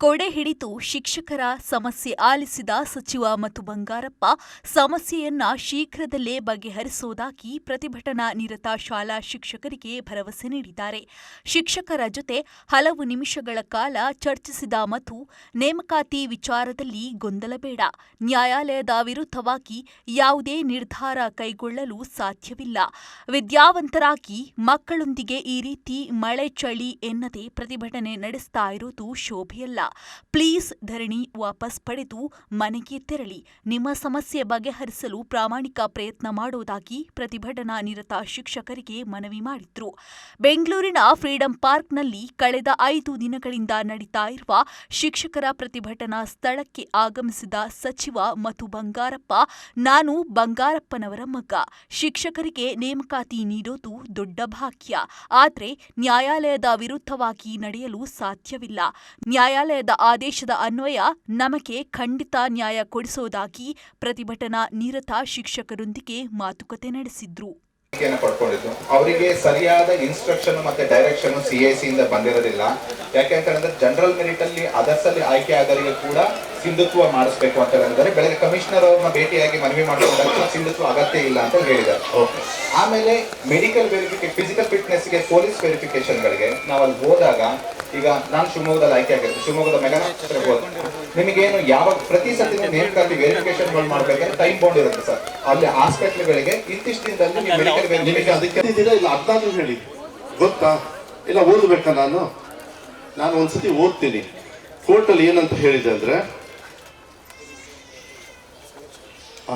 ಕೊಡೆ ಹಿಡಿದು ಶಿಕ್ಷಕರ ಸಮಸ್ಯೆ ಆಲಿಸಿದ ಸಚಿವ ಮತ್ತು ಬಂಗಾರಪ್ಪ ಸಮಸ್ಯೆಯನ್ನ ಶೀಘ್ರದಲ್ಲೇ ಬಗೆಹರಿಸುವುದಾಗಿ ಪ್ರತಿಭಟನಾ ನಿರತ ಶಾಲಾ ಶಿಕ್ಷಕರಿಗೆ ಭರವಸೆ ನೀಡಿದ್ದಾರೆ. ಶಿಕ್ಷಕರ ಜೊತೆ ಹಲವು ನಿಮಿಷಗಳ ಕಾಲ ಚರ್ಚಿಸಿದ ಮತ್ತು ನೇಮಕಾತಿ ವಿಚಾರದಲ್ಲಿ ಗೊಂದಲ ಬೇಡ. ನ್ಯಾಯಾಲಯದ ವಿರುದ್ಧವಾಗಿ ಯಾವುದೇ ನಿರ್ಧಾರ ಕೈಗೊಳ್ಳಲು ಸಾಧ್ಯವಿಲ್ಲ. ವಿದ್ಯಾವಂತರಾಗಿ ಮಕ್ಕಳೊಂದಿಗೆ ಈ ರೀತಿ ಮಳೆ ಚಳಿ ಎನ್ನದೆ ಪ್ರತಿಭಟನೆ ನಡೆಸ್ತಾ ಇರುವುದು ಶೋಭೆಯಲ್ಲ. ಪ್ಲೀಸ್ ಧರಣಿ ವಾಪಸ್ ಪಡೆದು ಮನೆಗೆ ತೆರಳಿ. ನಿಮ್ಮ ಸಮಸ್ಯೆ ಬಗೆಹರಿಸಲು ಪ್ರಾಮಾಣಿಕ ಪ್ರಯತ್ನ ಮಾಡುವುದಾಗಿ ಪ್ರತಿಭಟನಾ ನಿರತ ಶಿಕ್ಷಕರಿಗೆ ಮನವಿ ಮಾಡಿದ್ರು. ಬೆಂಗಳೂರಿನ ಫ್ರೀಡಂ ಪಾರ್ಕ್ನಲ್ಲಿ ಕಳೆದ ಐದು ದಿನಗಳಿಂದ ನಡೀತಾ ಇರುವ ಶಿಕ್ಷಕರ ಪ್ರತಿಭಟನಾ ಸ್ಥಳಕ್ಕೆ ಆಗಮಿಸಿದ ಸಚಿವ ಮತ್ತು ಬಂಗಾರಪ್ಪ, ನಾನು ಬಂಗಾರಪ್ಪನವರ ಮಗ. ಶಿಕ್ಷಕರಿಗೆ ನೇಮಕಾತಿ ನೀಡೋದು ದೊಡ್ಡ ಭಾಗ್ಯ. ಆದರೆ ನ್ಯಾಯಾಲಯದ ವಿರುದ್ಧವಾಗಿ ನಡೆಯಲು ಸಾಧ್ಯವಿಲ್ಲ. ನ್ಯಾಯಾಲಯದ ಆದೇಶದ ಅನ್ವಯ ನಮಗೆ ಖಂಡಿತ ನ್ಯಾಯ ಕೊಡಿಸುವುದಾಗಿ ಪ್ರತಿಭಟನಾ ನಿರತ ಶಿಕ್ಷಕರೊಂದಿಗೆ ಮಾತುಕತೆ ನಡೆಸಿದ್ರು. ಪಡ್ಕೊಂಡಿದ್ದು. ಅವರಿಗೆ ಸರಿಯಾದ ಇನ್ಸ್ಟ್ರಕ್ಷನ್ ಮತ್ತೆ ಡೈರೆಕ್ಷನ್ ಸಿ ಎ ಸಿ ಇಂದ ಬಂದಿರೋದಿಲ್ಲ. ಯಾಕೆ ಅಂತ ಹೇಳಿದ್ರೆ ಜನರಲ್ ಮೆರಿಟ್ ಅಲ್ಲಿ ಅದರ್ಸ್ ಅಲ್ಲಿ ಆಯ್ಕೆ ಆದವರಿಗೆ ಕೂಡ ಸಿಂಧುತ್ವ ಮಾಡಿಸ್ಬೇಕು ಅಂತ ಹೇಳಿದ್ರೆ ಬೆಳಗ್ಗೆ ಕಮಿಷನರ್ ಅವ್ರನ್ನ ಭೇಟಿಯಾಗಿ ಮನವಿ ಮಾಡಿಕೊಂಡಾಗ ಸಿಂಧುತ್ವ ಅಗತ್ಯ ಇಲ್ಲ ಅಂತ ಹೇಳಿದ್ದಾರೆ. ಆಮೇಲೆ ಮೆಡಿಕಲ್ ವೆರಿಫಿಕೇಶನ್ ಫಿಸಿಕಲ್ ಫಿಟ್ನೆಸ್ಗೆ ಪೊಲೀಸ್ ವೆರಿಫಿಕೇಶನ್ ಗಳಿಗೆ ನಾವು ಅಲ್ಲಿ ಹೋದಾಗ ಈಗ ನಾನು ಶಿವಮೊಗ್ಗದಲ್ಲಿ ಆಯ್ಕೆ ಆಗಿರುತ್ತೆ ಶಿವಮೊಗ್ಗದ ಮೆಗಾ ಆಸ್ಪತ್ರೆಗೆ ಹೋದ. ನಿಮಗೇನು ಯಾವಾಗ ಪ್ರತಿ ಸತಿ ನೇಮಕಾತಿ ವೆರಿಫಿಕೇಶನ್ ಮಾಡ್ಬೇಕಂದ್ರೆ ಟೈಮ್ ಬೌಂಡ್ ಇರುತ್ತೆ ಸರ್. ಅಲ್ಲಿ ಹಾಸ್ಪಿಟ್ಲ್ಗಳಿಗೆ ಇಂತಿಷ್ಟು ದಿನದಲ್ಲಿ ನೀವು ಅದಕ್ಕೆ ಇಲ್ಲ ಅರ್ಧಾದ್ರೂ ಹೇಳಿ. ಗೊತ್ತಾ? ಇಲ್ಲ ಓದಬೇಕ ನಾನು? ನಾನು ಒಂದ್ಸತಿ ಓದ್ತೀನಿ. ಕೋರ್ಟಲ್ಲಿ ಏನಂತ ಹೇಳಿದೆ ಅಂದ್ರೆ ಆ,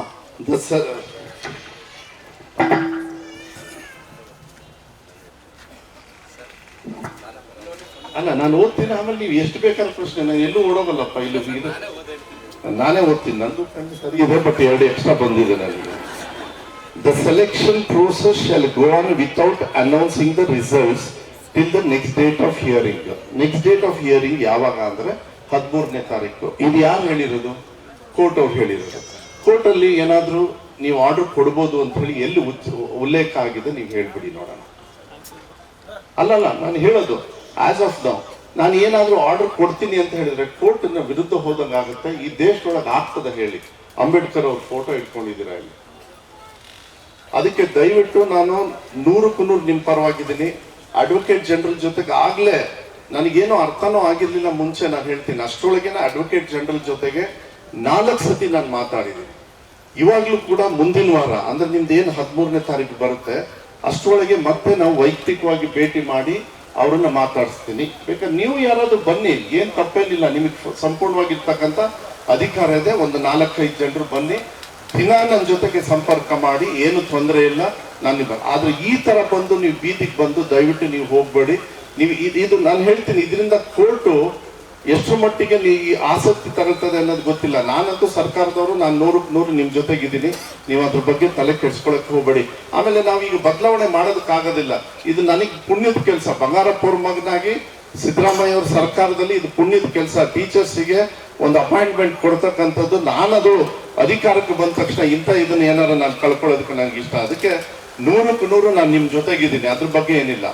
ಅಲ್ಲ ನಾನು ಓದ್ತೀನಿ ಆಮೇಲೆ ನೀವು ಎಷ್ಟು ಬೇಕಾದ ಪ್ರಶ್ನೆ ನಾನು ಎಲ್ಲೂ ಓಡೋಗಲ್ಲಪ್ಪ ಇಲ್ಲಿ ನಾನೇ ಓದ್ತೀನಿ. ನಂದು ಇದೆ ಬಟ್ ಎರಡು ಎಕ್ಸ್ಟ್ರಾ ಬಂದಿದೆ ನನಗೆ. The selection process shall go on without announcing the results till the next date of hearing next date of hearing ಯಾವಾಗ ಅಂದ್ರೆ ಹದಿಮೂರನೇ ತಾರೀಕು. ಇದು ಯಾರು ಹೇಳಿರೋದು? ಕೋರ್ಟ್ ಅವ್ರು ಹೇಳಿರೋದು. ಕೋರ್ಟ್ ಅಲ್ಲಿ ಏನಾದ್ರೂ ನೀವು ಆರ್ಡರ್ ಕೊಡ್ಬೋದು ಅಂತ ಹೇಳಿ ಎಲ್ಲಿ ಉಲ್ಲೇಖ ಆಗಿದೆ ನೀವು ಹೇಳ್ಬಿಡಿ ನೋಡೋಣ. ಅಲ್ಲಲ್ಲ ನಾನು ಹೇಳೋದು. ಆಸ್ ಆಫ್ ನೌ ನಾನು ಏನಾದರೂ ಆರ್ಡರ್ ಕೊಡ್ತೀನಿ ಅಂತ ಹೇಳಿದ್ರೆ ಕೋರ್ಟ್ ವಿರುದ್ಧ ಹೋದಂಗೆ ಆಗುತ್ತೆ ಈ ದೇಶದೊಳಗೆ ಆಗ್ತದೆ ಹೇಳಿ. ಅಂಬೇಡ್ಕರ್ ಅವ್ರ ಫೋಟೋ ಇಟ್ಕೊಂಡಿದ್ದೀರಾ ಇಲ್ಲಿ ಅದಕ್ಕೆ ದಯವಿಟ್ಟು ನಾನು ನೂರಕ್ಕೂ ನೂರು ನಿಮ್ಮ ಪರವಾಗಿದ್ದೀನಿ. ಅಡ್ವೊಕೇಟ್ ಜನರಲ್ ಜೊತೆಗೆ ಆಗ್ಲೇ ನನಗೇನು ಅರ್ಥನೂ ಆಗಿರ್ಲಿಲ್ಲ ಮುಂಚೆ ನಾನು ಹೇಳ್ತೀನಿ. ಅಷ್ಟರೊಳಗೇನೆ ಅಡ್ವೊಕೇಟ್ ಜನರಲ್ ಜೊತೆಗೆ ನಾಲ್ಕು ಸತಿ ನಾನು ಮಾತಾಡಿದ್ದೀನಿ. ಇವಾಗ್ಲೂ ಕೂಡ ಮುಂದಿನ ವಾರ, ಅಂದ್ರೆ ನಿಮ್ದು ಏನು ಹದಿಮೂರನೇ ತಾರೀಕು ಬರುತ್ತೆ, ಅಷ್ಟರೊಳಗೆ ಮತ್ತೆ ನಾವು ವೈಯಕ್ತಿಕವಾಗಿ ಭೇಟಿ ಮಾಡಿ ಅವರನ್ನ ಮಾತಾಡಿಸ್ತೀನಿ. ಬೇಕಾದ್ರೆ ನೀವು ಯಾರಾದರೂ ಬನ್ನಿ, ಏನ್ ತಪ್ಪೇನಿಲ್ಲ ನಿಮಗೆ ಸಂಪೂರ್ಣವಾಗಿರ್ತಕ್ಕಂಥ ಅಧಿಕಾರ ಇದೆ. ಒಂದು ನಾಲ್ಕೈದು ಜನರು ಬನ್ನಿ, ದಿನ ನನ್ನ ಜೊತೆಗೆ ಸಂಪರ್ಕ ಮಾಡಿ, ಏನು ತೊಂದರೆ ಇಲ್ಲ, ನಾನು ಆದ್ರೆ ಈ ಥರ ಬಂದು ನೀವು ಬೀದಿಗೆ ಬಂದು ದಯವಿಟ್ಟು ನೀವು ಹೋಗಬೇಡಿ. ನೀವು ಇದು ನಾನು ಹೇಳ್ತೀನಿ, ಇದರಿಂದ ಕೋರ್ಟು ಎಷ್ಟು ಮಟ್ಟಿಗೆ ನೀ ಆಸಕ್ತಿ ತರುತ್ತದೆ ಅನ್ನೋದು ಗೊತ್ತಿಲ್ಲ. ನಾನಂತೂ ಸರ್ಕಾರದವರು, ನಾನು ನೂರಕ್ಕೆ ನೂರು ನಿಮ್ಮ ಜೊತೆಗಿದ್ದೀನಿ. ನೀವು ಅದ್ರ ಬಗ್ಗೆ ತಲೆ ಕೆಡ್ಸ್ಕೊಳಕ್ ಹೋಗಬೇಡಿ. ಆಮೇಲೆ ನಾವು ಈಗ ಬದಲಾವಣೆ ಮಾಡೋದಕ್ಕಾಗೋದಿಲ್ಲ. ಇದು ನನಗೆ ಪುಣ್ಯದ ಕೆಲಸ. ಬಂಗಾರಪ್ಪವ್ರ ಮಗನಾಗಿ ಸಿದ್ದರಾಮಯ್ಯ ಅವ್ರ ಸರ್ಕಾರದಲ್ಲಿ ಇದು ಪುಣ್ಯದ ಕೆಲಸ. ಟೀಚರ್ಸಿಗೆ ಒಂದು ಅಪಾಯಿಂಟ್ಮೆಂಟ್ ಕೊಡ್ತಕ್ಕಂಥದ್ದು ನಾನದು. ಅಧಿಕಾರಕ್ಕೆ ಬಂದ ತಕ್ಷಣ ಇಂಥ ಇದನ್ನ ಏನಾರ ನಾನು ಕಳ್ಕೊಳ್ಳೋದಕ್ಕೆ ನನಗೆ ಇಷ್ಟ ಅದಕ್ಕೆ ನೂರಕ್ಕೆ ನೂರು ನಾನು ನಿಮ್ಮ ಜೊತೆಗಿದ್ದೀನಿ. ಅದ್ರ ಬಗ್ಗೆ ಏನಿಲ್ಲ.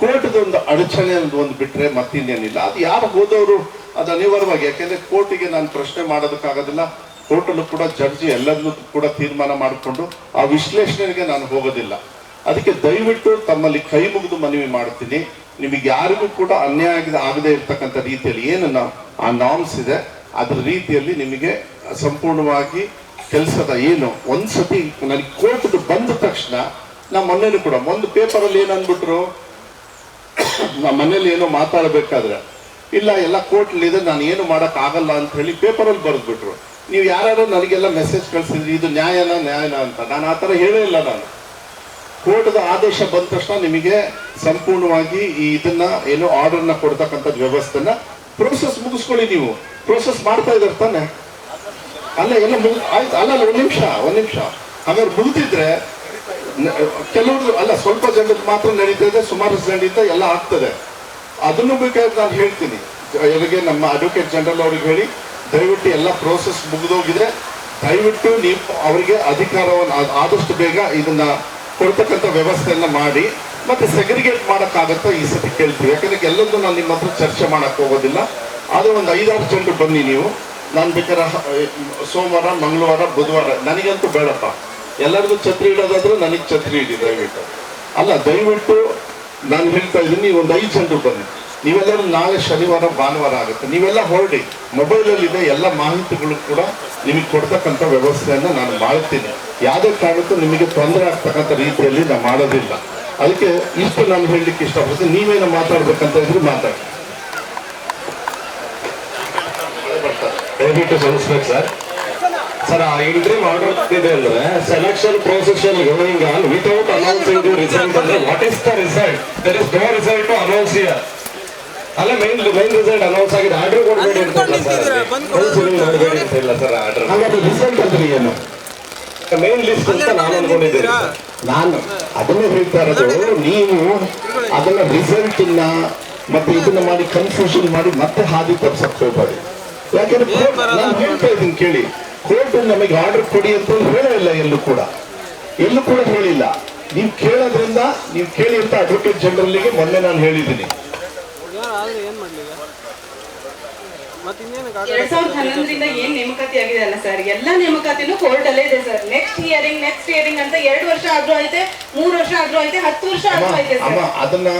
ಕೋರ್ಟ್ದು ಒಂದು ಅಡಚಣೆ ಒಂದು ಬಿಟ್ಟರೆ ಮತ್ತಿನ್ನೇನಿಲ್ಲ. ಅದು ಯಾರು ಹೋದವರು ಅದು ಅನಿವಾರ್ಯವಾಗಿ ಯಾಕೆಂದರೆ ಕೋರ್ಟಿಗೆ ನಾನು ಪ್ರಶ್ನೆ ಮಾಡೋದಕ್ಕಾಗೋದಿಲ್ಲ. ಕೋರ್ಟಲ್ಲೂ ಕೂಡ ಜಡ್ಜಿ ಎಲ್ಲದನ್ನೂ ಕೂಡ ತೀರ್ಮಾನ ಮಾಡಿಕೊಂಡು ಆ ವಿಶ್ಲೇಷಣೆಗೆ ನಾನು ಹೋಗೋದಿಲ್ಲ. ಅದಕ್ಕೆ ದಯವಿಟ್ಟು ತಮ್ಮಲ್ಲಿ ಕೈ ಮುಗಿದು ಮನವಿ ಮಾಡ್ತೀನಿ. ನಿಮಗೆ ಯಾರಿಗೂ ಕೂಡ ಅನ್ಯಾಯ ಆಗದೆ ಇರ್ತಕ್ಕಂಥ ರೀತಿಯಲ್ಲಿ ಏನು ಆ ನಾಮ್ಸ್ ಇದೆ, ಅದ್ರ ರೀತಿಯಲ್ಲಿ ನಿಮಗೆ ಸಂಪೂರ್ಣವಾಗಿ ಕೆಲಸದ ಏನು ಒಂದ್ಸತಿ ನನಗೆ ಕೋರ್ಟ್ ಬಂದ ತಕ್ಷಣ, ನಾ ಮೊನ್ನೆ ಕೂಡ, ಒಂದು ಪೇಪರಲ್ಲಿ ಏನು ಅಂದ್ಬಿಟ್ರು ನಮ್ಮ ಮನೇಲಿ ಏನೋ ಮಾತಾಡಬೇಕಾದ್ರೆ, ಇಲ್ಲ, ಎಲ್ಲ ಕೋರ್ಟ್ ಇದೆ ನಾನು ಏನು ಆಗಲ್ಲ ಅಂತ ಹೇಳಿ ಪೇಪರಲ್ಲಿ ಬರೆದ್ಬಿಟ್ರು. ನೀವು ಯಾರು ನನಗೆಲ್ಲ ಮೆಸೇಜ್ ಕಳ್ಸಿದ್ರಿ, ಇದು ನ್ಯಾಯನ ನ್ಯಾಯನ ಅಂತ. ನಾನು ಆ ಥರ ಹೇಳೇ ಇಲ್ಲ ನಾನು. ಕೋರ್ಟ್ದ ಆದೇಶ ಬಂದ ತಕ್ಷಣ ನಿಮಗೆ ಸಂಪೂರ್ಣವಾಗಿ ಈ ಇದನ್ನ, ಏನೋ ಆರ್ಡರ್ನ ಕೊಡ್ತಕ್ಕಂಥದ್ದು ವ್ಯವಸ್ಥೆನ ಪ್ರೋಸೆಸ್ ಮುಗಿಸ್ಕೊಳ್ಳಿ ನೀವು. ಪ್ರೋಸೆಸ್ ಮಾಡ್ತಾ ಇದ್ದಾರೆ ತಾನೆ. ಅಲ್ಲ, ಎಲ್ಲ ಮುಗಿ ಆಯ್ತು ಅಲ್ಲ, ಒಂದು ನಿಮಿಷ ಒಂದು ನಿಮಿಷ. ಹಾಗಾದ್ರೆ ಮುಗಿದಿದ್ರೆ ಕೆಲವರು ಅಲ್ಲ, ಸ್ವಲ್ಪ ಜನರಿಗೆ ಮಾತ್ರ ನಡೀತಾ ಇದೆ, ಸುಮಾರು ಜನರಿಂದ ಎಲ್ಲ ಆಗ್ತದೆ. ಅದನ್ನು ಬೇಕಾದ್ರೆ ನಾನು ಹೇಳ್ತೀನಿ. ಎಲ್ಲಿಗೆ ನಮ್ಮ ಅಡ್ವೊಕೇಟ್ ಜನರಲ್ ಅವ್ರಿಗೆ ಹೇಳಿ, ದಯವಿಟ್ಟು ಎಲ್ಲ ಪ್ರೋಸೆಸ್ ಮುಗಿದೋಗಿದೆ. ದಯವಿಟ್ಟು ನೀವು ಅವರಿಗೆ ಅಧಿಕಾರವನ್ನು ಆದಷ್ಟು ಬೇಗ ಇದನ್ನ ಕೊಡ್ತಕ್ಕಂಥ ವ್ಯವಸ್ಥೆಯನ್ನ ಮಾಡಿ, ಮತ್ತೆ ಸೆಗ್ರಿಗೇಟ್ ಮಾಡೋಕ್ಕಾಗತ್ತೋ ಈ ಸತಿ ಕೇಳ್ತೀವಿ. ಯಾಕಂದ್ರೆ ಎಲ್ಲೊಂದು ನಾನು ನಿಮ್ಮ ಹತ್ರ ಚರ್ಚೆ ಮಾಡಕ್ ಹೋಗೋದಿಲ್ಲ. ಆದರೆ ಒಂದು ಐದಾರು ಜನರು ಬನ್ನಿ ನೀವು. ನಾನು ಬೇಕಾದ್ರೆ ಸೋಮವಾರ, ಮಂಗಳವಾರ, ಬುಧವಾರ, ನನಗಂತೂ ಬೇಡಪ್ಪ. ಎಲ್ಲರಿಗೂ ಛತ್ರಿ ಇಡೋದಾದ್ರೆ ನನಗೆ ಛತ್ರಿ ಇಡಿ, ದಯವಿಟ್ಟು. ಅಲ್ಲ, ದಯವಿಟ್ಟು ನಾನು ಹೇಳ್ತಾ ಇದ್ದೀನಿ ಒಂದು ಐದು ಜನರು ಬನ್ನಿ. ನೀವೆಲ್ಲರೂ ನಾಳೆ ಶನಿವಾರ, ಭಾನುವಾರ ಆಗುತ್ತೆ. ನೀವೆಲ್ಲ ಹೊರಡಿ. ಮೊಬೈಲಲ್ಲಿದೆ ಎಲ್ಲ ಮಾಹಿತಿಗಳು ಕೂಡ ನಿಮಗೆ ಕೊಡ್ತಕ್ಕಂಥ ವ್ಯವಸ್ಥೆಯನ್ನು ನಾನು ಮಾಡ್ತೀನಿ. ಯಾವುದೇ ಕಾರಣಕ್ಕೂ ನಿಮಗೆ ತೊಂದರೆ ಆಗ್ತಕ್ಕಂಥ ರೀತಿಯಲ್ಲಿ ನಾನು ಮಾಡೋದಿಲ್ಲ. ಅದಕ್ಕೆ ಇಷ್ಟು ನಾನು ಹೇಳಲಿಕ್ಕೆ ಇಷ್ಟಪಡ್ತೀನಿ. ನೀವೇನು ಮಾತಾಡ್ಬೇಕಂತ ಇದ್ರೆ ಮಾತಾಡಿ. ದಯವಿಟ್ಟು ಸಲ್ಲಿಸ್ಬೇಕು ಸರ್. ಸರ್ ಆ ಇಂಟ್ರೀಮ್ ಆರ್ಡರ್ ಇದೆ ಅಂದ್ರೆ selection procession going on without announcing the result ಅಂದ್ರೆ what is the result there is no result to announce here ಅಲ್ಲ ಮೈನ್ ಮೈನ್ ರಿಸಲ್ಟ್ ಅನೌನ್ಸ್ ಆಗಿದೆ. ಆರ್ಡರ್ ಕೊಡ್ಬೇಡಿ ಅಂತ ಇಲ್ಲ ಸರ್. ಕೌನ್ಸಿಲಿಂಗ್ ಮಾಡಬೇಡಿ ಅಂತ ಇಲ್ಲ ಸರ್ ಆರ್ಡರ್ ಹಾಗಾದ್ರೆ ರಿಸಲ್ಟ್ ಅಂದ್ರೆ ಏನು? ಮೇನ್ ಲಿಸ್ಟ್ ಅಂತ ನಾನು ಅನ್ಕೊಂಡಿದ್ದೀನಿ ನಾನು ಅದನ್ನೇ ಹೇಳ್ತಾ ಇರೋದು ನೀವು ಅದನ್ನ ರಿಸಲ್ಟ್ ಇಲ್ಲ ಮತ್ತೆ ಇದನ್ನ ಮಾಡಿ ಕನ್ಫ್ಯೂಷನ್ ಮಾಡಿ ಮತ್ತೆ ಹಾದಿ ತಪ್ಸಕ್ ಹೋಗ್ಬೇಡಿ. ಯಾಕಂದ್ರೆ ನಾನು ಹೇಳ್ತಾ ಇದ್ದೀನಿ ಕೇಳಿ. ಕೋರ್ಟ್ ನಮಗೆ ಆರ್ಡರ್ ಕೊಡಿ ಅಂತ ಹೇಳಿಲ್ಲ ಎಲ್ಲೂ ಕೂಡ. ಎಲ್ಲೂ ಕೂಡ ಹೇಳಿಲ್ಲ. ನೀವು ಕೇಳೋದ್ರಿಂದ ನೀವು ಕೇಳಿ ಅಂತ ಅಡ್ವೊಕೇಟ್ ಜನರಲ್ಗೆ ಮೊನ್ನೆ ನಾನು ಹೇಳಿದ್ದೀನಿ. ಎರಡ್ ಸಾವಿರದ ಹನ್ನೊಂದರಿಂದ ಏನ್ ನೇಮಕಾತಿ ಆಗಿದೆ ಅಲ್ಲ ಸರ್ ಎಲ್ಲಾ ನೇಮಕಾತಿನೂ ಕೋರ್ಟ್ ಅಲ್ಲೇ ಇದೆ sir next hearing next hearing ಅಂತ ಎರಡು ವರ್ಷ ಆದ್ರೂ ಐತೆ ಮೂರ್ ವರ್ಷ ಆದ್ರೂ ಐತೆ ಹತ್ತು ವರ್ಷ ಆದ್ರೂ ಆಯ್ತೆ ಐತೆ ಅಮ್ಮ ಅದನ್ನ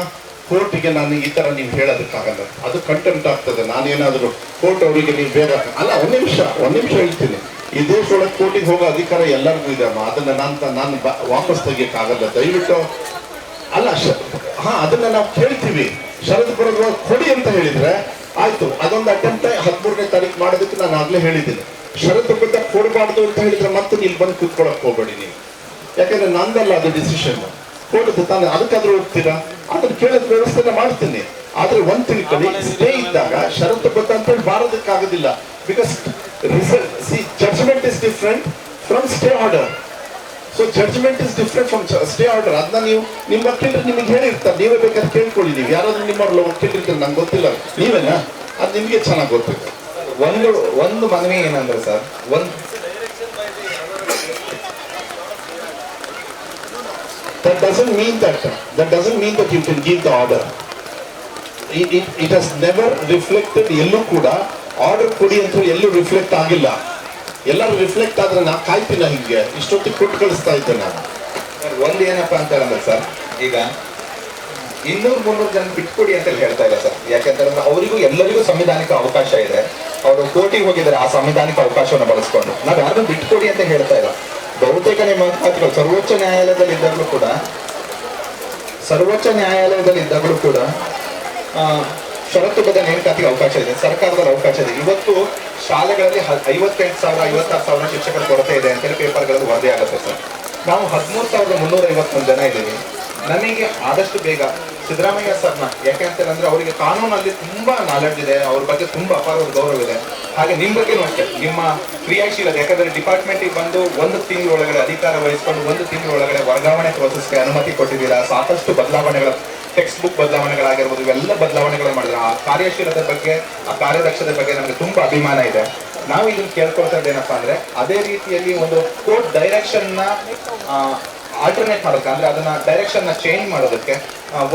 ಕೋರ್ಟಿಗೆ ನಾನು ಈ ತರ ನೀವು ಹೇಳೋದಕ್ಕಾಗಲ್ಲ. ಅದು ಕಂಟೆಂಟ್ ಆಗ್ತದೆ. ನಾನೇನಾದರೂ ಕೋರ್ಟ್ ಅವರಿಗೆ ನೀವು ಬೇಗ ಅಲ್ಲ, ಒಂದು ನಿಮಿಷ ಒಂದು ನಿಮಿಷ ಹೇಳ್ತೀನಿ. ಈ ದೇಶದೊಳಗೆ ಕೋರ್ಟಿಗೆ ಹೋಗೋ ಅಧಿಕಾರ ಎಲ್ಲರಿಗೂ ಇದೆ ಅಮ್ಮ. ಅದನ್ನ ನಾನು ನಾನು ವಾಪಸ್ ತೆಗಿಯೋಕ್ಕಾಗಲ್ಲ. ದಯವಿಟ್ಟು ಅಲ್ಲ, ಶ, ಹಾಂ, ಅದನ್ನ ನಾವು ಕೇಳ್ತೀವಿ. ಶರದ್ ಪರವಾಗಿ ಕೊಡಿ ಅಂತ ಹೇಳಿದ್ರೆ ಆಯ್ತು. ಅದೊಂದು ಅಟೆಂಪ್ಟ್ ಹದಿಮೂರನೇ ತಾರೀಕು ಮಾಡೋದಕ್ಕೆ ನಾನು ಆಗಲೇ ಹೇಳಿದ್ದೀನಿ. ಶರತ್ ಬದ್ಧ ಕೊಡಬಾರ್ದು ಅಂತ ಹೇಳಿದ್ರೆ ಮತ್ತೆ ನೀನು ಬಂದು ಕೂತ್ಕೊಳ್ಳೋಕೆ ಹೋಗಬೇಡಿ ನೀವು. ಯಾಕಂದ್ರೆ ನಂದಲ್ಲ ಅದು ಡಿಸಿಷನ್ ಕೋರ್ಟ್ ತಾನೆ. ಅದಕ್ಕಾದ್ರೂ ಹೋಗ್ತೀರಾ? ಅದನ್ನ ಕೇಳೋದ್ ವ್ಯವಸ್ಥೆನ ಮಾಡ್ತೀನಿ. ಆದ್ರೆ ಒಂದ್ ತಿಳ್ಕೊಳ್ಳಿ ಸ್ಟೇ ಇದ್ದಾಗ ಷರತ್ತು ಬದ್ಧ ಅಂತ ಹೇಳಿ ಬಾರೋದಕ್ಕಾಗೋದಿಲ್ಲ. Because result C judgment is different from stay order so judgment is different from stay order ಅದನ್ನ ನೀವು ನಿಮ್ಮ ವಕೀಲರು ನಿಮಗೆ ಹೇಳಿರ್ತಾರೆ. ನೀವೇ ಬೇಕಾದ್ರೆ ಕೇಳ್ಕೊಳ್ಳಿ ನೀವು. ಯಾರಾದ್ರೂ ನಿಮ್ಮ ವಕೀಲರು ಇರ್ತಾರೆ ನಂಗೆ ಗೊತ್ತಿಲ್ಲ. ನೀವೇನಾ? ಅದು ನಿಮಗೆ ಚೆನ್ನಾಗಿ ಗೊತ್ತಿದೆ. ಒಂದು ಒಂದು ಮನವಿ ಏನಂದ್ರೆ ಸರ್ ಒಂದು That doesn't mean that, that doesn't mean that you can give the order. It, it, it has never reflected ಎಲ್ಲೂ ಕೂಡ ಆರ್ಡರ್ ಕೊಡಿ ಅಂತ ಎಲ್ಲೂ ರಿಫ್ಲೆಕ್ಟ್ ಆಗಿಲ್ಲ. ಎಲ್ಲರೂ ರಿಫ್ಲೆಕ್ಟ್ ಆದ್ರೆ ನಾ ಕಾಯ್ತೀನ ಹಿಂಗೆ. ಇಷ್ಟೊತ್ತಿಗೆ ಕೊಟ್ಟು ಕಳಿಸ್ತಾ ಇದ್ದೆ ನಾನು. ಏನಪ್ಪ ಏನಪ್ಪಾ ಅಂತ ಹೇಳಿದ್ರೆ ಸರ್ ಈಗ ಇನ್ನೂರು ಮುನ್ನೂರು ಜನ ಬಿಟ್ಕೊಡಿ ಅಂತ ಹೇಳ್ತಾ ಇಲ್ಲ ಸರ್. ಯಾಕೆಂತಂದ್ರೆ ಅವರಿಗೂ ಎಲ್ಲರಿಗೂ ಸಂವಿಧಾನಿಕ ಅವಕಾಶ ಇದೆ. ಅವರು ಕೋರ್ಟಿಗೆ ಹೋಗಿದ್ದಾರೆ ಆ ಸಂವಿಧಾನಿಕ ಅವಕಾಶವನ್ನು ಬಳಸ್ಕೊಂಡು. ನಾವು ಯಾರನ್ನೂ ಬಿಟ್ಕೊಡಿ ಅಂತ ಹೇಳ್ತಾ ಇಲ್ಲ. ನಿಮ್ಮ ಮಾತುಗಳು ಸರ್ವೋಚ್ಚ ನ್ಯಾಯಾಲಯದಲ್ಲಿ ಇದ್ದಾಗಲೂ ಕೂಡ, ಸರ್ವೋಚ್ಚ ನ್ಯಾಯಾಲಯದಲ್ಲಿ ಇದ್ದಾಗಲೂ ಕೂಡ ಷರತ್ತುಬದ್ಧ ನೇಮಕಾತಿಗೆ ಅವಕಾಶ ಇದೆ, ಸರ್ಕಾರದ ಅವಕಾಶ ಇದೆ. ಇವತ್ತು ಶಾಲೆಗಳಲ್ಲಿ ಐವತ್ತೆಂಟು ಸಾವಿರ, ಐವತ್ತಾರು ಸಾವಿರ ಶಿಕ್ಷಕರ ಕೊರತೆ ಇದೆ ಅಂತೇಳಿ ಪೇಪರ್ಗಳಲ್ಲಿ ವರದಿ ಆಗುತ್ತೆ ಸರ್. ನಾವು ಹದಿಮೂರು ಸಾವಿರದ ಮುನ್ನೂರ ಐವತ್ತೊಂದು ಜನ ಇದ್ದೀವಿ. ನಮಗೆ ಆದಷ್ಟು ಬೇಗ ಸಿದ್ದರಾಮಯ್ಯ ಸರ್ನ, ಯಾಕೆ ಅಂತಂದ್ರೆ ಅವರಿಗೆ ಕಾನೂನಲ್ಲಿ ತುಂಬಾ ನಾಲೆಡ್ಜ್ ಇದೆ, ಅವ್ರ ಬಗ್ಗೆ ತುಂಬಾ ಅಪಾರವಾದ ಗೌರವ ಇದೆ. ಹಾಗೆ ನಿಮ್ಮ ಬಗ್ಗೆನೂ ಅಷ್ಟೇ, ನಿಮ್ಮ ಕ್ರಿಯಾಶೀಲತೆ, ಯಾಕಂದ್ರೆ ಡಿಪಾರ್ಟ್ಮೆಂಟಿಗೆ ಬಂದು ಒಂದು ತಿಂಗಳ ಒಳಗಡೆ ಅಧಿಕಾರ ವಹಿಸಿಕೊಂಡು ಒಂದು ತಿಂಗಳೊಳಗಡೆ ವರ್ಗಾವಣೆ ಪ್ರೋಸೆಸ್ಗೆ ಅನುಮತಿ ಕೊಟ್ಟಿದ್ದೀರಾ? ಸಾಕಷ್ಟು ಬದಲಾವಣೆಗಳ ಟೆಕ್ಸ್ಟ್ ಬುಕ್ ಬದಲಾವಣೆಗಳಾಗಿರ್ಬೋದು, ಇವೆಲ್ಲ ಬದಲಾವಣೆಗಳು ಮಾಡಿದ್ರೆ ಆ ಕಾರ್ಯಶೀಲತೆ ಬಗ್ಗೆ, ಆ ಕಾರ್ಯದಕ್ಷತೆ ಬಗ್ಗೆ ನಮಗೆ ತುಂಬಾ ಅಭಿಮಾನ ಇದೆ. ನಾವು ಇಲ್ಲಿ ಕೇಳ್ಕೊಳ್ತಾ ಇದ್ದೇನಪ್ಪ ಅಂದ್ರೆ, ಅದೇ ರೀತಿಯಲ್ಲಿ ಒಂದು ಕೋರ್ಟ್ ಡೈರೆಕ್ಷನ್ನ ಆಲ್ಟರ್ನೇಟ್ ಮಾಡೋಕ್ಕೆ ಅಂದ್ರೆ ಅದನ್ನ ಡೈರೆಕ್ಷನ್ನ ಚೇಂಜ್ ಮಾಡೋದಕ್ಕೆ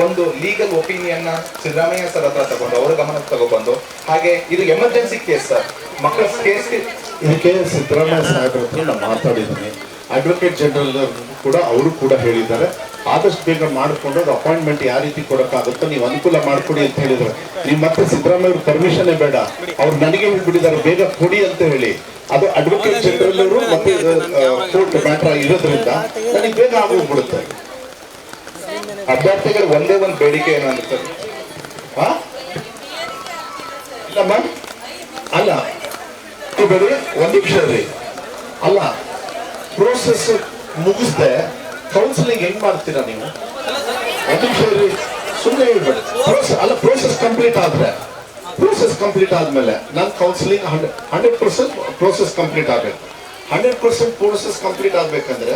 ಒಂದು ಲೀಗಲ್ ಒಪಿನಿಯನ್ನ ಸಿದ್ದರಾಮಯ್ಯ ಸರ್ ಹತ್ರ ತಗೊಂಡು, ಅವರ ಗಮನಕ್ಕೆ ತಗೊಬಂದು, ಹಾಗೆ ಇದು ಎಮರ್ಜೆನ್ಸಿ ಕೇಸ್ ಸರ್ ಮಕ್ಕಳ ಕೇಸ್ ಇದಕ್ಕೆ ಸಿದ್ದರಾಮಯ್ಯ ಸಾಹೇಬ್ರ ಹತ್ರ ನಾನು ಮಾತಾಡಿದ್ದೀನಿ ಅಡ್ವೊಕೇಟ್ ಜನರಲ್ ಕೂಡ, ಅವರು ಕೂಡ ಹೇಳಿದ್ದಾರೆ. ಆದಷ್ಟು ಬೇಗ ಮಾಡಿಕೊಂಡು ಅದು ಅಪಾಯಿಂಟ್ಮೆಂಟ್ ಯಾವ ರೀತಿ ಕೊಡೋಕ್ಕಾಗುತ್ತೋ ನೀವು ಅನುಕೂಲ ಮಾಡಿಕೊಡಿ ಅಂತ ಹೇಳಿದರು. ನೀವು ಮತ್ತೆ ಸಿದ್ದರಾಮಯ್ಯ ಅವ್ರ ಪರ್ಮಿಷನ್ ಬೇಡ. ಅವ್ರು ನನಗೆ ಹೇಳ್ಬಿಟ್ಟಿದ್ದಾರೆ ಬೇಗ ಕೊಡಿ ಅಂತ ಹೇಳಿ. ಅದು ಅಡ್ವೊಕೇಟ್ ಜನರಲ್ ಅವರು ಮತ್ತೆ ಕೋರ್ಟ್ ಮ್ಯಾಟರ್ ಇರೋದ್ರಿಂದ ನನಗೆ ಬೇಗ ಆಗೋಗ್ಬಿಡುತ್ತೆ. ಅಭ್ಯರ್ಥಿಗಳು ಒಂದೇ ಒಂದು ಬೇಡಿಕೆ ಏನಾಗುತ್ತೆ ಹಾ? ಇಲ್ಲಮ್ಮ ಅಲ್ಲ ಬೇಡಿ ಒಂದ್ ನಿಮಿಷ ರೀ ಅಲ್ಲ ಪ್ರೋಸೆಸ್ ಮುಗಿಸ್ದೆ ಕೌನ್ಸಿಲಿಂಗ್ ಹೆಂಗ್ ಮಾಡ್ತೀರಾ ನೀವು? ಅದು ಸೇರಿ. ಸುಮ್ಮನೆ ಹೇಳ್ಬೇಡಿ ಅಲ್ಲ ಪ್ರೋಸೆಸ್ ಕಂಪ್ಲೀಟ್ ಆದ್ರೆ. ಪ್ರೋಸೆಸ್ ಕಂಪ್ಲೀಟ್ ಆದ್ಮೇಲೆ ನಾನು counselling hundred percent process complete ಆಗ್ಬೇಕು. ಹಂಡ್ರೆಡ್ ಪರ್ಸೆಂಟ್ ಪ್ರೋಸೆಸ್ ಕಂಪ್ಲೀಟ್ ಆಗ್ಬೇಕಂದ್ರೆ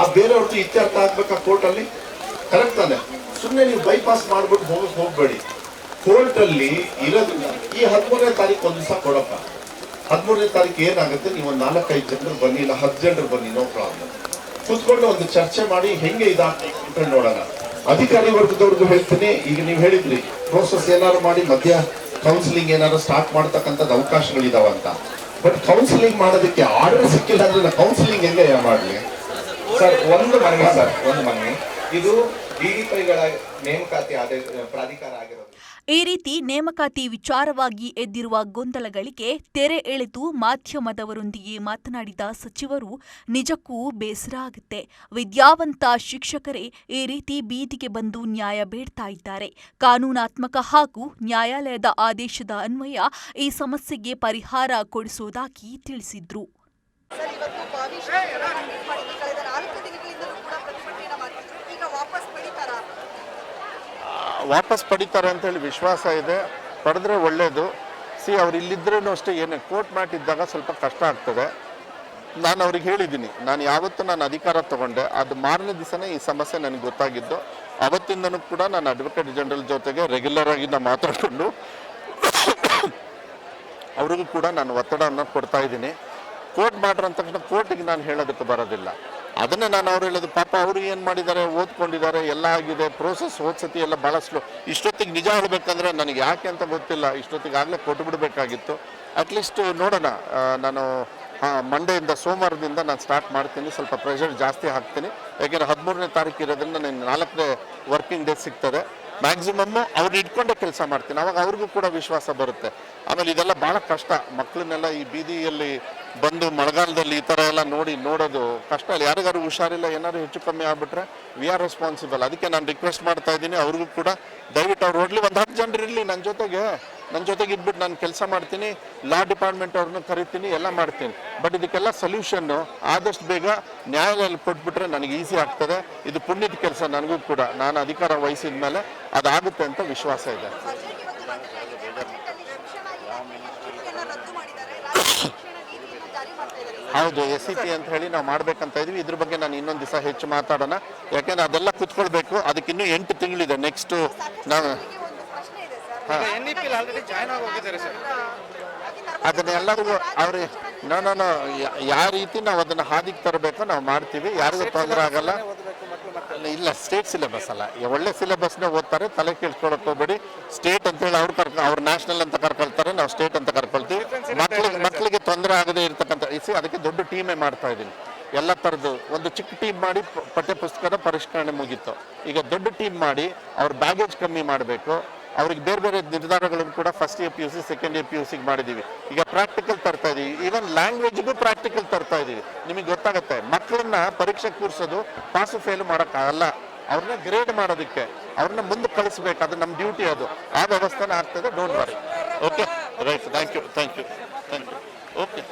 ಆ ಬೇರೆಯವ್ರದ್ದು ಇತ್ಯರ್ಥ ಆಗ್ಬೇಕಾ ಕೋರ್ಟಲ್ಲಿ ಕರೆಕ್ಟ್ ತಾನೆ. ಸುಮ್ಮನೆ ನೀವು ಬೈಪಾಸ್ ಮಾಡ್ಬಿಟ್ಟು ಹೋಗಕ್ ಹೋಗ್ಬೇಡಿ. ಕೋರ್ಟ್ ಅಲ್ಲಿ ಇರೋದಿಲ್ಲ ಈ ಹದಿಮೂರನೇ ತಾರೀಕು ಒಂದು ದಿವಸ ಕೊಡಪ್ಪ. ಹದಿಮೂರನೇ ತಾರೀಕು ಏನಾಗುತ್ತೆ? ನೀವು ಒಂದು ನಾಲ್ಕೈದು ಜನರು ಬನ್ನಿ, ಇಲ್ಲ ಹತ್ತು ಜನರು ಬನ್ನಿ ನೋ ಪ್ರಾಬ್ಲಮ್ ಕೂತ್ಕೊಂಡು ಒಂದು ಚರ್ಚೆ ಮಾಡಿ ಹೆಂಗೆ ಇದಾಗ್ತಿ ಅಂತ ನೋಡೋಣ. ಅಧಿಕಾರಿ ವರ್ಗದವ್ರಿಗೂ ಹೇಳ್ತೀನಿ. ಈಗ ನೀವು ಹೇಳಿದ್ರಿ ಪ್ರೋಸೆಸ್ ಏನಾದ್ರು ಮಾಡಿ ಮಧ್ಯ ಕೌನ್ಸಿಲಿಂಗ್ ಏನಾದ್ರು ಸ್ಟಾರ್ಟ್ ಮಾಡ್ತಕ್ಕಂಥದ್ದು ಅಂತ. ಬಟ್ ಕೌನ್ಸಿಲಿಂಗ್ ಮಾಡೋದಕ್ಕೆ ಆರ್ಡರ್ ಸಿಕ್ಕಿಲ್ಲ ಅಂದ್ರೆ ಕೌನ್ಸಿಲಿಂಗ್ ಹೆಂಗೆ ಮಾಡಲಿ? ಸರ್ ಒಂದು ಮನೆ ಸರ್ ಒಂದು ಮನೆ. ಇದು ಡಿಡಿಪಿಗಳ ನೇಮಕಾತಿ ಆದೇಶ, ಪ್ರಾಧಿಕಾರ ಆಗಿರೋದು. ಈ ರೀತಿ ನೇಮಕಾತಿ ವಿಚಾರವಾಗಿ ಎದ್ದಿರುವ ಗೊಂದಲಗಳಿಗೆ ತೆರೆ ಎಳೆದು ಮಾಧ್ಯಮದವರೊಂದಿಗೆ ಮಾತನಾಡಿದ ಸಚಿವರು, ನಿಜಕ್ಕೂ ಬೇಸರ ಆಗುತ್ತೆ. ವಿದ್ಯಾವಂತ ಶಿಕ್ಷಕರೇ, ಈ ರೀತಿ ಬೀದಿಗೆ ಬಂದು ನ್ಯಾಯ ಬೇಡ್ತಾ ಇದ್ದಾರೆ. ಕಾನೂನಾತ್ಮಕ ಹಾಗೂ ನ್ಯಾಯಾಲಯದ ಆದೇಶದ ಅನ್ವಯ ಈ ಸಮಸ್ಯೆಗೆ ಪರಿಹಾರ ಕೊಡಿಸುವುದಾಗಿ ತಿಳಿಸಿದ್ರು ಸರ್ ಇವತ್ತು ಭಾವಿ ಶಿಕ್ಷಕರ ಮೀಟ್ ಮಾಡಿದ್ದು ಕಳೆದ ನಾಲ್ಕು ದಿನಗಳಿಂದಲೂ ಕೂಡ ಪ್ರತಿಭಟನೆಯನ್ನ ಮಾಡ್ತಿದ್ರು ಈಗ ವಾಪಸ್ ಪಡಿತಾರಾ ವಾಪಸ್ ಪಡಿತಾರೆ ಅಂತ ಹೇಳಿ ವಿಶ್ವಾಸ ಇದೆ. ಪಡೆದ್ರೆ ಒಳ್ಳೇದು. ಸಿ, ಅವ್ರು ಇಲ್ಲಿದ್ರೂ ಅಷ್ಟೇ, ಏನೇ ಕೋರ್ಟ್ ಮಾಡಿದ್ದಾಗ ಸ್ವಲ್ಪ ಕಷ್ಟ ಆಗ್ತದೆ. ನಾನು ಅವ್ರಿಗೆ ಹೇಳಿದ್ದೀನಿ, ನಾನು ಯಾವತ್ತು ನಾನು ಅಧಿಕಾರ ತಗೊಂಡೆ. ಅದು ಮಾರನೇ ದಿವಸನೇ ಈ ಸಮಸ್ಯೆ ನನಗೆ ಗೊತ್ತಾಗಿದ್ದು. ಅವತ್ತಿಂದನೂ ಕೂಡ ನಾನು ಅಡ್ವೊಕೇಟ್ ಜನರಲ್ ಜೊತೆಗೆ ರೆಗ್ಯುಲರ್ ಆಗಿ ನಾನು ಮಾತಾಡಿಕೊಂಡು ಅವ್ರಿಗೂ ಕೂಡ ನಾನು ಒತ್ತಡವನ್ನು ಕೊಡ್ತಾ ಇದ್ದೀನಿ. ಕೋರ್ಟ್ ಮಾಡ್ರ ಅಂದ ತಕ್ಷಣ ಕೋರ್ಟಿಗೆ ನಾನು ಹೇಳೋದಕ್ಕೆ ಬರೋದಿಲ್ಲ. ಅದನ್ನೇ ನಾನು ಅವ್ರು ಹೇಳೋದು, ಪಾಪ ಅವರು ಏನು ಮಾಡಿದ್ದಾರೆ, ಓದ್ಕೊಂಡಿದ್ದಾರೆ, ಎಲ್ಲ ಆಗಿದೆ ಪ್ರೋಸೆಸ್ ಓದ್ಸತಿ ಎಲ್ಲ ಭಾಳ ಸ್ಲೋ ಇಷ್ಟೊತ್ತಿಗೆ ನಿಜ ಹೇಳಬೇಕಂದ್ರೆ ನನಗೆ ಯಾಕೆ ಅಂತ ಗೊತ್ತಿಲ್ಲ. ಇಷ್ಟೊತ್ತಿಗೆ ಆಗಲೇ ಕೊಟ್ಟು ಬಿಡಬೇಕಾಗಿತ್ತು. ಅಟ್ಲೀಸ್ಟ್ ನೋಡೋಣ. ನಾನು ಮಂಡೆಯಿಂದ ಸೋಮವಾರದಿಂದ ನಾನು ಸ್ಟಾರ್ಟ್ ಮಾಡ್ತೀನಿ. ಸ್ವಲ್ಪ ಪ್ರೆಷರ್ ಜಾಸ್ತಿ ಹಾಕ್ತೀನಿ. ಯಾಕೆಂದರೆ ಹದಿಮೂರನೇ ತಾರೀಕು ಇರೋದ್ರಿಂದ ನನಗೆ ನಾಲ್ಕನೇ ವರ್ಕಿಂಗ್ ಡೇ ಸಿಗ್ತದೆ. ಮ್ಯಾಕ್ಸಿಮಮ್ಮು ಅವ್ರು ಇಟ್ಕೊಂಡೆ ಕೆಲಸ ಮಾಡ್ತೀನಿ. ಅವಾಗ ಅವ್ರಿಗೂ ಕೂಡ ವಿಶ್ವಾಸ ಬರುತ್ತೆ. ಆಮೇಲೆ ಇದೆಲ್ಲ ಭಾಳ ಕಷ್ಟ. ಮಕ್ಕಳನ್ನೆಲ್ಲ ಈ ಬೀದಿಯಲ್ಲಿ ಬಂದು ಮಳೆಗಾಲದಲ್ಲಿ ಈ ಥರ ಎಲ್ಲ ನೋಡಿ ನೋಡೋದು ಕಷ್ಟ ಅಲ್ಲ. ಯಾರಿಗಾರು ಹುಷಾರಿಲ್ಲ, ಏನಾದ್ರು ಹೆಚ್ಚು ಕಮ್ಮಿ ಆಗ್ಬಿಟ್ರೆ ವಿ ಆರ್ ರೆಸ್ಪಾನ್ಸಿಬಲ್ ಅದಕ್ಕೆ ನಾನು ರಿಕ್ವೆಸ್ಟ್ ಮಾಡ್ತಾ ಇದ್ದೀನಿ. ಅವ್ರಿಗೂ ಕೂಡ ದಯವಿಟ್ಟು ಅವ್ರು ಹೋಗ್ಲಿ. ಒಂದು ಹತ್ತು ಜನರು ಇರಲಿ ನನ್ನ ಜೊತೆಗೆ. ನನ್ನ ಜೊತೆಗೆ ಇದ್ಬಿಟ್ಟು ನಾನು ಕೆಲಸ ಮಾಡ್ತೀನಿ ಲಾ ಡಿಪಾರ್ಟ್ಮೆಂಟ್ ಅವ್ರನ್ನ ಕರಿತೀನಿ, ಎಲ್ಲ ಮಾಡ್ತೀನಿ. ಬಟ್ ಇದಕ್ಕೆಲ್ಲ ಸೊಲ್ಯೂಷನ್ನು ಆದಷ್ಟು ಬೇಗ ನ್ಯಾಯಾಲಯದಲ್ಲಿ ಕೊಟ್ಬಿಟ್ರೆ ನನಗೆ ಈಸಿ ಆಗ್ತದೆ. ಇದು ಪುಣ್ಯದ ಕೆಲಸ ನನಗೂ ಕೂಡ. ನಾನು ಅಧಿಕಾರ ವಹಿಸಿದ ಮೇಲೆ ಅದಾಗುತ್ತೆ ಅಂತ ವಿಶ್ವಾಸ ಇದೆ. ಹೌದು, ಎಸ್ ಸಿ ಪಿ ಅಂತ ಹೇಳಿ ನಾವು ಮಾಡ್ಬೇಕಂತ ಇದೀವಿ. ಇದ್ರ ಬಗ್ಗೆ ನಾನು ಇನ್ನೊಂದು ದಿವಸ ಹೆಚ್ಚು ಮಾತಾಡೋಣ. ಯಾಕೆಂದ್ರೆ ಅದೆಲ್ಲ ಕುತ್ಕೊಳ್ಬೇಕು. ಅದಕ್ಕೆ ಇನ್ನೂ ಎಂಟು ತಿಂಗಳಿದೆ. ನೆಕ್ಸ್ಟ್ ನಾನು ನನಗೆ ಒಂದು ಪ್ರಶ್ನೆ ಇದೆ sir N E P already join ಆಗಿ ಹೋಗಿದ್ದಾರೆ ಸರ್. ಅದನ್ನ ಎಲ್ಲರಿಗೂ ಅವ್ರು ನಾನು ಯಾವ ರೀತಿ ನಾವು ಅದನ್ನ ಹಾದಿಗೆ ತರಬೇಕು ನಾವು ಮಾಡ್ತೀವಿ. ಯಾರಿಗೂ ತೊಂದರೆ ಆಗಲ್ಲ. ಇಲ್ಲ ಸ್ಟೇಟ್ ಸಿಲೆಬಸ್ ಅಲ್ಲ. ಒಳ್ಳೆ ಸಿಲೆಬಸ್ನ ಓದ್ತಾರೆ ತಲೆ ಕೇಳಿಸ್ಕೊಳಕ್ ಹೋಗ್ಬೇಡಿ. ಸ್ಟೇಟ್ ಅಂತ ಹೇಳಿ ಅವ್ರು ಕರ್ಕ ಅವ್ರು ನ್ಯಾಷನಲ್ ಅಂತ ಕರ್ಕೊಳ್ತಾರೆ ನಾವು ಸ್ಟೇಟ್ ಅಂತ ಕರ್ಕೊಳ್ತೀವಿ. ಮಕ್ಳಿಗೆ ಮಕ್ಕಳಿಗೆ ತೊಂದರೆ ಆಗದೆ ಇರ್ತಕ್ಕಂಥ ಇಸಿ ಅದಕ್ಕೆ ದೊಡ್ಡ ಟೀಮೇ ಮಾಡ್ತಾ ಇದ್ದೀನಿ ಎಲ್ಲ ಥರದ್ದು ಒಂದು ಚಿಕ್ಕ ಟೀಮ್ ಮಾಡಿ ಪಠ್ಯ ಪುಸ್ತಕದ ಪರಿಷ್ಕರಣೆ ಮುಗೀತು. ಈಗ ದೊಡ್ಡ ಟೀಮ್ ಮಾಡಿ ಅವ್ರ ಬ್ಯಾಗೇಜ್ ಕಮ್ಮಿ ಮಾಡಬೇಕು. ಅವ್ರಿಗೆ ಬೇರೆ ಬೇರೆ ನಿರ್ಧಾರಗಳನ್ನು ಕೂಡ first year P U C second year P U ಸಿಗೆ ಮಾಡಿದ್ದೀವಿ. ಈಗ ಪ್ರಾಕ್ಟಿಕಲ್ ತರ್ತಾ ಇದ್ದೀವಿ ಈವನ್ ಲ್ಯಾಂಗ್ವೇಜ್ಗೂ ಪ್ರಾಕ್ಟಿಕಲ್ ತರ್ತಾ ಇದ್ದೀವಿ ನಿಮಗೆ ಗೊತ್ತಾಗುತ್ತೆ ಮಕ್ಕಳನ್ನ ಪರೀಕ್ಷೆ ಕೂರಿಸೋದು ಪಾಸು ಫೇಲ್ ಮಾಡೋಕ್ಕಾಗಲ್ಲ. ಅವ್ರನ್ನ ಗ್ರೇಡ್ ಮಾಡೋದಕ್ಕೆ, ಅವ್ರನ್ನ ಮುಂದೆ ಕಳಿಸ್ಬೇಕು. ಅದು ನಮ್ಮ ಡ್ಯೂಟಿ ಅದು. ಆ ವ್ಯವಸ್ಥೆನ ಆಗ್ತದೆ don't worry okay right thank you thank you thank you okay